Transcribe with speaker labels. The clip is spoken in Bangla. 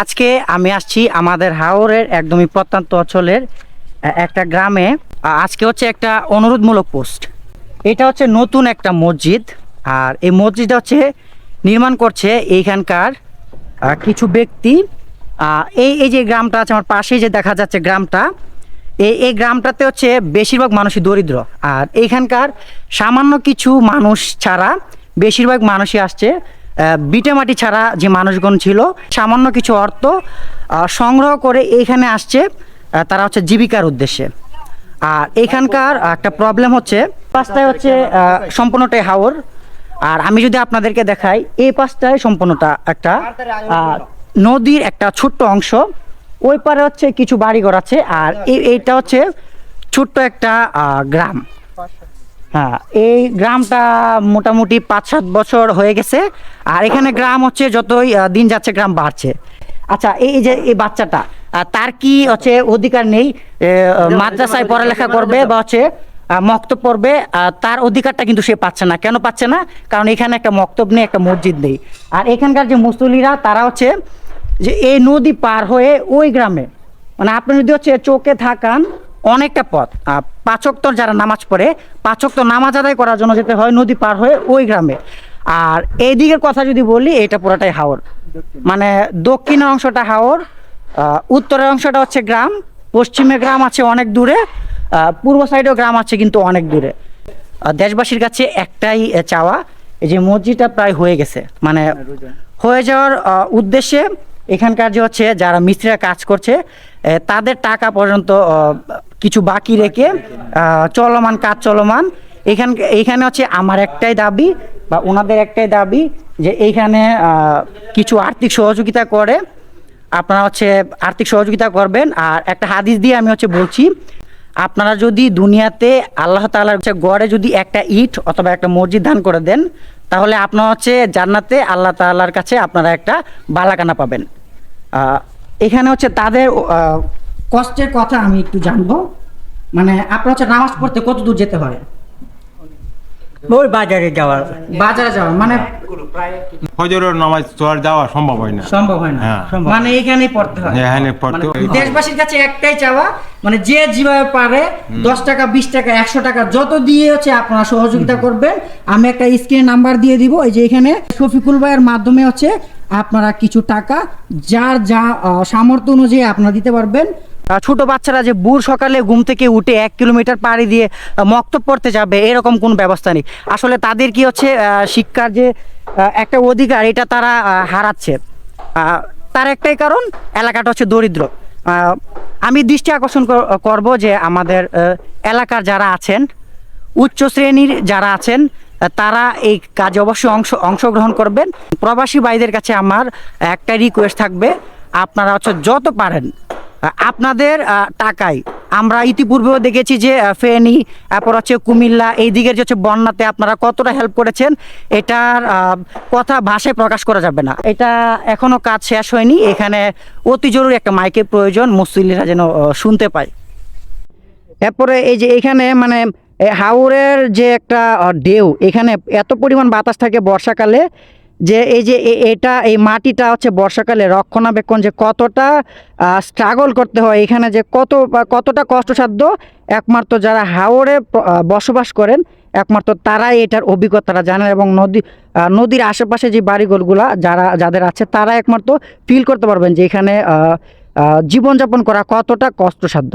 Speaker 1: আজকে আমি আসছি আমাদের হাওরের একদমই প্রত্যন্ত অঞ্চলের একটা গ্রামে। আজকে হচ্ছে একটা অনুরোধমূলক পোস্ট। এটা হচ্ছে নতুন একটা মসজিদ, আর এই মসজিদটা হচ্ছে নির্মাণ করছে এইখানকার কিছু ব্যক্তি। এই এই যে গ্রামটা আছে, আমার পাশেই যে দেখা যাচ্ছে গ্রামটা, এই এই গ্রামটাতে হচ্ছে বেশিরভাগ মানুষই দরিদ্র। আর এইখানকার সামান্য কিছু মানুষ ছাড়া বেশিরভাগ মানুষই আসছে। বিটে মাটি ছাড়া যে মানুষগণ ছিল, সামান্য কিছু অর্থ সংগ্রহ করে এইখানে আসছে তারা হচ্ছে জীবিকার উদ্দেশ্যে। আর এখানকার একটা প্রবলেম হচ্ছে, পাঁচটায় হচ্ছে সম্পূর্ণটাই হাওর। আর আমি যদি আপনাদেরকে দেখাই, এই পাশটায় সম্পূর্ণটা একটা নদীর একটা ছোট্ট অংশ। ওই পারে হচ্ছে কিছু বাড়িঘর আছে, আর এই- এইটা হচ্ছে ছোট্ট একটা গ্রাম। হ্যাঁ এই গ্রামটা মোটামুটি পাঁচ সাত বছর হয়ে গেছে। আর এখানে গ্রাম হচ্ছে যতই দিন যাচ্ছে গ্রাম বাড়ছে। আচ্ছা এই যে এই বাচ্চাটা তার কি হচ্ছে অধিকার নেই? মাদ্রাসায় পড়ালেখা করবে বা হচ্ছে মক্তব পড়বে তার অধিকারটা কিন্তু সে পাচ্ছে না। কেন পাচ্ছে না? কারণ এখানে একটা মক্তব নেই একটা মসজিদ নেই। আর এখানকার যে মুসলিরা তারা হচ্ছে যে এই নদী পার হয়ে ওই গ্রামে মানে আপনি যদি হচ্ছে চোখে থাকান অনেকটা পথ। পাঁচক্তর যারা নামাজ পড়ে, পাঁচক্তর নামাজ আদায় করার জন্য যেতে হয় নদী পার হয়ে ওই গ্রামে। আর এই দিকের কথা যদি বলি, এটা পুরোটাই হাওর। মানে দক্ষিণের অংশটা হাওর উত্তরের অংশটা হচ্ছে গ্রাম, পশ্চিমে গ্রাম আছে অনেক দূরে পূর্ব সাইডেও গ্রাম আছে কিন্তু অনেক দূরে। দেশবাসীর কাছে একটাই চাওয়া, এই যে মসজিদটা প্রায় হয়ে গেছে। মানে হয়ে যাওয়ার উদ্দেশ্যে এখানকার যে হচ্ছে যারা মিস্ত্রিরা কাজ করছে তাদের টাকা পর্যন্ত কিছু বাকি রেখে চলমান কাজ চলমান। এখান এইখানে হচ্ছে আমার একটাই দাবি বা ওনাদের একটাই দাবি যে এইখানে কিছু আর্থিক সহযোগিতা করে। আপনারা হচ্ছে আর্থিক সহযোগিতা করবেন। আর একটা হাদিস দিয়ে আমি হচ্ছে বলছি, আপনারা যদি দুনিয়াতে আল্লাহ তাআলার হচ্ছে গড়ে যদি একটা ইট অথবা একটা মসজিদ দান করে দেন, তাহলে আপনারা হচ্ছে জান্নাতে আল্লাহ তাআলার কাছে আপনারা একটা বালাকানা পাবেন। এখানে হচ্ছে তাদের কষ্টের কথা আমি একটু জানব। মানে আপনার হচ্ছে নামাজ পড়তে কত দূর যেতে হয়?
Speaker 2: ওই বাজারে যাওয়ার।
Speaker 1: বাজারে যাওয়া মানে
Speaker 3: ফজরের নামাজ তো যাওয়া সম্ভব হয় না।
Speaker 1: সম্ভব হয় না।
Speaker 3: হ্যাঁ।
Speaker 1: মানে এখানেই পড়তে হয়।
Speaker 3: এখানে পড়তে
Speaker 1: মানে দেশবাসীর কাছে একটাই চাওয়া মানে যে যেভাবে পারে দশ টাকা বিশ টাকা একশো টাকা যত দিয়ে হচ্ছে আপনারা সহযোগিতা করবেন আমি একটা স্ক্রিনে নাম্বার দিয়ে দিব এই যে এখানে শফিকুল ভাইয়ের মাধ্যমে হচ্ছে আপনারা কিছু টাকা যার যা সামর্থ্য অনুযায়ী আপনারা দিতে পারবেন। ছোট বাচ্চারা যে বুড় সকালে ঘুম থেকে উঠে এক কিলোমিটার পাড়ি দিয়ে আহ, মক্তব পড়তে যাবে এরকম কোনো ব্যবস্থা নেই। আসলে তাদের কি হচ্ছে শিক্ষার যে একটা অধিকার এটা তারা হারাচ্ছে। তার একটাই কারণ এলাকাটা হচ্ছে দরিদ্র। আমি দৃষ্টি আকর্ষণ কর- করব যে আমাদের এলাকার যারা আছেন উচ্চ শ্রেণির যারা আছেন তারা এই কাজে অবশ্যই অংশ অংশগ্রহণ করবেন। প্রবাসী ভাইদের কাছে আমার একটা রিকোয়েস্ট থাকবে। আপনারা হচ্ছে যত পারেন আপনাদের টাকায়। আমরা ইতিপূর্বেও দেখেছি যে ফেনী তারপর হচ্ছে কুমিল্লা, এই দিকের যে হচ্ছে বন্যাতে আপনারা কতটা হেল্প করেছেন, এটার কথা ভাষায় প্রকাশ করা যাবে না। এটা এখনও কাজ শেষ হয়নি। এখানে অতি জরুরি একটা মাইকের প্রয়োজন মুসলিরা যেন শুনতে পায়। এরপরে এই যে এখানে মানে হাওরের যে একটা ঢেউ, এখানে এত পরিমাণ বাতাস থাকে বর্ষাকালে যে এই যে এটা, এই মাটিটা হচ্ছে বর্ষাকালে রক্ষণাবেক্ষণ যে কতটা স্ট্রাগল করতে হয়, এখানে যে কত কতটা কষ্টসাধ্য, একমাত্র যারা হাওড়ে বসবাস করেন, একমাত্র তারাই এটার অভিজ্ঞতাটা জানেন এবং নদী নদীর আশেপাশে যে বাড়িঘরগুলা যারা, যাদের আছে, তারা একমাত্র ফিল করতে পারবেন যে এখানে জীবনযাপন করা কতটা কষ্টসাধ্য।